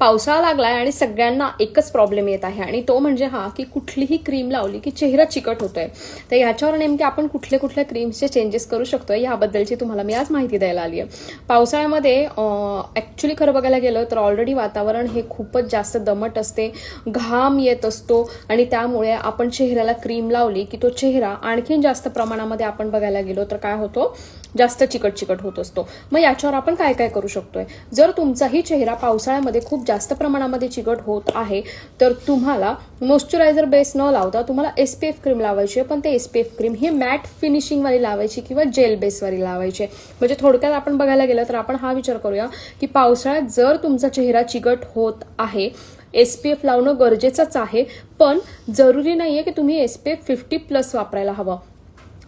पावसाळा लागलाय आणि सगळ्यांना एकच प्रॉब्लेम येत आहे. आणि तो म्हणजे हा की कुठलीही क्रीम लावली की चेहरा चिकट होतोय. तर याच्यावर नेमके आपण कुठले कुठल्या क्रीम्सचे चेंजेस करू शकतोय याबद्दलची तुम्हाला मी आज माहिती द्यायला आली आहे पावसाळ्यामध्ये ॲक्च्युली खरं बघायला गेलं तर ऑलरेडी वातावरण हे खूपच जास्त दमट असते घाम येत असतो आणि त्यामुळे आपण चेहऱ्याला क्रीम लावली की तो चेहरा आणखीन जास्त प्रमाणामध्ये आपण बघायला गेलो तर काय होतो? जास्त चिकट चिकट होत असतो. मग याच्यावर आपण काय काय करू शकतोय? जर तुमचाही चेहरा पावसाळ्यामध्ये खूप जास्त प्रमाणामध्ये चिकट होत आहे तर तुम्हाला मॉइश्चरायझर बेस न लावता तुम्हाला एस पी एफ क्रीम लावायची आहे. पण ते एस पी एफ क्रीम ही मॅट फिनिशिंगवाली लावायची किंवा जेल बेसवाली लावायची आहे. म्हणजे थोडक्यात आपण बघायला गेलं तर आपण हा विचार करूया की पावसाळ्यात जर तुमचा चेहरा चिकट होत आहे एस पी एफ लावणं गरजेचंच आहे. पण जरुरी नाहीये की तुम्ही S P F fifty plus वापरायला हवं.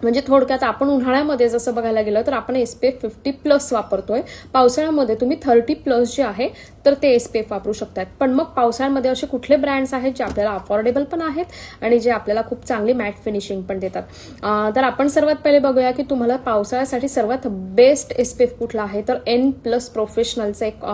म्हणजे थोडक्यात आपण उन्हाळ्यामध्ये जसं बघायला गेलं तर आपण S P F fifty plus वापरतोय. पावसाळ्यामध्ये तुम्ही थर्टी प्लस जे आहे तर ते एस पी एफ वापरू शकतात पण मग पावसाळ्यामध्ये असे कुठले ब्रँड्स आहेत जे आपल्याला अफोर्डेबल पण आहेत आणि जे आपल्याला खूप चांगली मॅट फिनिशिंग पण देतात? तर आपण सर्वात पहिले बघूया की तुम्हाला पावसाळ्यासाठी सर्वात बेस्ट एस पी एफ कुठला आहे? तर एन प्लस प्रोफेशनलचं एक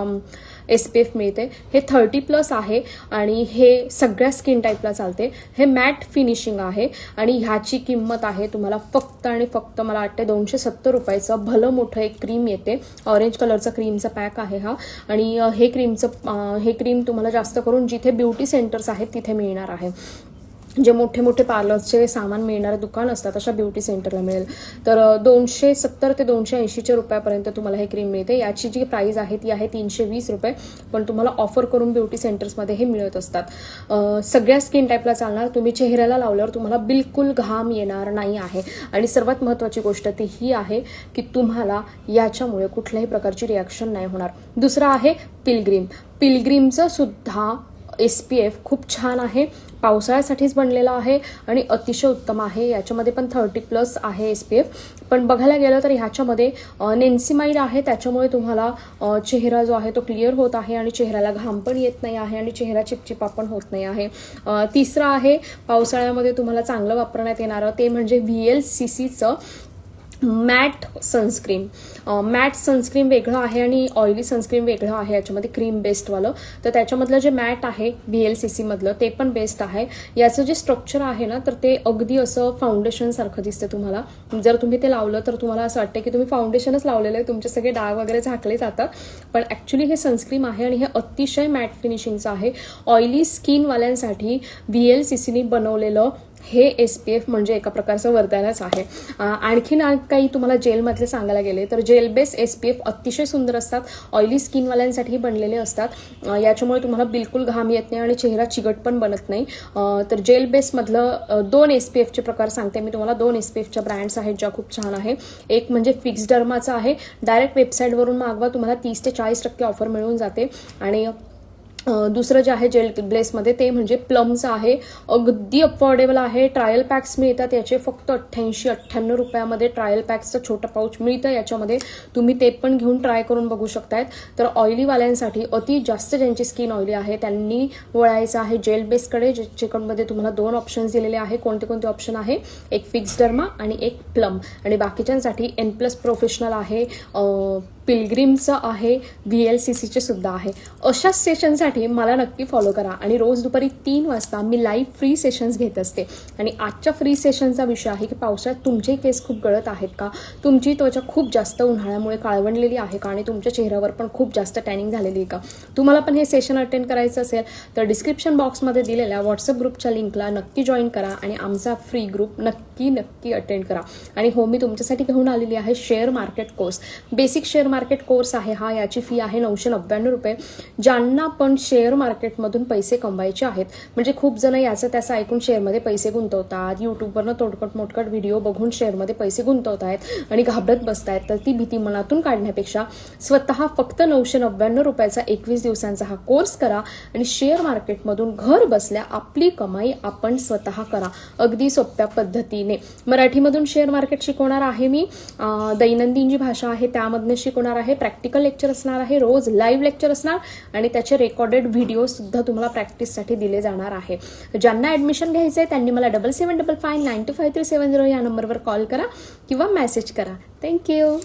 एस पी एफ मिळते. हे थर्टी प्लस आहे आणि हे सगळ्या स्किन टाईपला चालते. हे मॅट फिनिशिंग आहे आणि ह्याची किंमत आहे तुम्हाला फक्त आणि फक्त मला वाटते दोनशे सत्तर रुपयाचं भलं मोठं एक क्रीम येते. ऑरेंज कलरचा क्रीमचा पॅक आहे हा. आणि हे क्रीमचं हे क्रीम तुम्हाला जास्त करून जिथे ब्युटी सेंटर्स आहेत तिथे मिळणार आहे. जे मोठे मोठे पार्लर्सचे सामान मिळणारे दुकान असतात अशा ब्युटी सेंटरला मिळेल. तर दोनशे सत्तर ते दोनशे ऐंशीच्या रुपयापर्यंत तुम्हाला हे क्रीम मिळते. याची जी प्राईज आहे ती आहे तीनशे वीस रुपये. पण तुम्हाला ऑफर करून ब्युटी सेंटर्समध्ये हे मिळत असतात. सगळ्या स्किन टाईपला चालणार. तुम्ही चेहऱ्याला लावल्यावर तुम्हाला बिलकुल घाम येणार नाही आहे. आणि सर्वात महत्त्वाची गोष्ट ती ही आहे की तुम्हाला याच्यामुळे कुठल्याही प्रकारची रिॲक्शन नाही होणार. दुसरं आहे पिलग्रीम पिलग्रीमचं सुद्धा एस पी एफ खूप छान आहे पावसाळ्यासाठीच बनलेला आहे आणि अतिशय उत्तम आहे. याच्यामध्ये पण थर्टी प्लस आहे एस पी एफ पण बघायला गेलं तर ह्याच्यामध्ये नेन्सिमाईड आहे. त्याच्यामुळे तुम्हाला चेहरा जो आहे तो क्लिअर होत आहे आणि चेहऱ्याला घाम पण येत नाही आहे आणि चेहरा चिपचिपा पण होत नाही आहे. तिसरं आहे पावसाळ्यामध्ये तुम्हाला चांगलं वापरण्यात येणारं ते म्हणजे व्ही एल सी सीचं मॅट सनस्क्रीन मॅट सनस्क्रीन वेगळं आहे आणि ऑइली सनस्क्रीन वेगळं आहे याच्यामध्ये क्रीम बेस्डवालं तर त्याच्यामधलं जे मॅट आहे बी एल सी सीमधलं ते पण बेस्ट आहे. याचं जे स्ट्रक्चर आहे ना तर ते अगदी असं फाउंडेशनसारखं दिसतं दिसते तुम्हाला. जर तुम्ही ते लावलं तर तुम्हाला असं वाटतं की तुम्ही फाउंडेशनच लावलेलं आहे तुमचे सगळे डाग वगैरे झाकले जातात. पण ॲक्च्युली हे सनस्क्रीम आहे आणि हे अतिशय मॅट फिनिशिंगचं आहे. ऑइली स्किनवाल्यांसाठी व्ही एल सी सीनी बनवलेलं हे एस पी एफ म्हणजे एका प्रकारचं वरदानच आहे. आणखीन काही तुम्हाला जेलमधले सांगायला गेले तर gel base S P F अतिशय सुंदर असतात. ऑइली स्किनवाल्यांसाठी बनलेले असतात. याच्यामुळे तुम्हाला बिलकुल घाम येत नाही आणि चेहरा चिगट पण बनत नाही. तर जेल बेसमधलं दोन एस पी एफचे प्रकार सांगते मी तुम्हाला. दोन एस पी एफच्या ब्रँड्स आहेत ज्या खूप छान आहे. एक म्हणजे फिक्स डर्माचा आहे. डायरेक्ट वेबसाईटवरून मागवा. तुम्हाला तीस ते चाळीस टक्के ऑफर मिळून जाते. आणि दुसरं जे आहे जेल ब्लेसमध्ये ते म्हणजे प्लमचं आहे. अगदी अफोर्डेबल आहे. ट्रायल पॅक्स मिळतात. याचे फक्त अठ्ठ्याऐंशी अठ्ठ्याण्णव रुपयामध्ये ट्रायल पॅक्सचं छोटं पाऊच मिळतं. याच्यामध्ये तुम्ही ते पण घेऊन ट्राय करून बघू शकतायत. तर ऑइलीवाल्यांसाठी अति जास्त ज्यांची स्किन ऑइली आहे त्यांनी वळायचं आहे जेल बेसकडे जे चिकनमध्ये तुम्हाला दोन ऑप्शन्स दिलेले आहे. कोणते कोणते ऑप्शन आहे? एक फिक्स डर्मा आणि एक प्लम आणि बाकीच्यांसाठी एन प्लस प्रोफेशनल आहे. पिलग्रीमचं आहे व्ही एल सी सीचे सुद्धा आहे. अशा सेशनसाठी मला नक्की फॉलो करा आणि रोज दुपारी तीन वाजता मी लाईव्ह फ्री सेशन्स घेत असते. आणि आजच्या फ्री सेशनचा विषय आहे की पावसाळ्यात तुमचे केस खूप गळत आहेत का? तुमची त्वचा खूप जास्त उन्हाळ्यामुळे काळवंडलेली आहे का? आणि तुमच्या चेहऱ्यावर पण खूप जास्त टॅनिंग झालेली आहे का? तुम्हाला पण हे सेशन अटेंड करायचं असेल तर डिस्क्रिप्शन बॉक्समध्ये दिलेल्या व्हॉट्सअप ग्रुपच्या लिंकला नक्की जॉईन करा आणि आमचा फ्री ग्रुप नक्की नक्की अटेंड करा. आणि हो मी तुमच्यासाठी घेऊन आलेली आहे share market course basic share market course आहे हा याची फी आहे नऊशे नव्याण्णव रुपये. ज्यांना पण शेअर मार्केटमधून पैसे कमवायचे आहेत म्हणजे खूप जण याचं त्याचं ऐकून शेअरमध्ये पैसे गुंतवतात युट्यूबवरनं तोडकट मोडकट व्हिडिओ बघून शेअरमध्ये पैसे गुंतवत आहेत आणि घाबरत बसतायत. तर ती भीती मनातून काढण्यापेक्षा स्वतः फक्त नऊशे नव्याण्णव रुपयाचा एकवीस दिवसांचा हा कोर्स करा आणि शेअर मार्केटमधून घर बसल्या आपली कमाई आपण स्वतः करा. अगदी सोप्या पद्धतीने. मराठीमधून शेअर मार्केट शिकवणार आहे मी. दैनंदिन जी भाषा आहे त्यामधनं शिकवणार आहे प्रॅक्टिकल लेक्चर असणार आहे रोज लाईव्ह लेक्चर असणार आणि त्याचे रेकॉर्डेड व्हिडिओ सुद्धा तुम्हाला प्रॅक्टिससाठी दिले जाणार आहे. ज्यांना ऍडमिशन घ्यायचं आहे त्यांनी मला double seven double five nine two five three seven zero या नंबरवर कॉल करा किंवा मेसेज करा. थँक्यू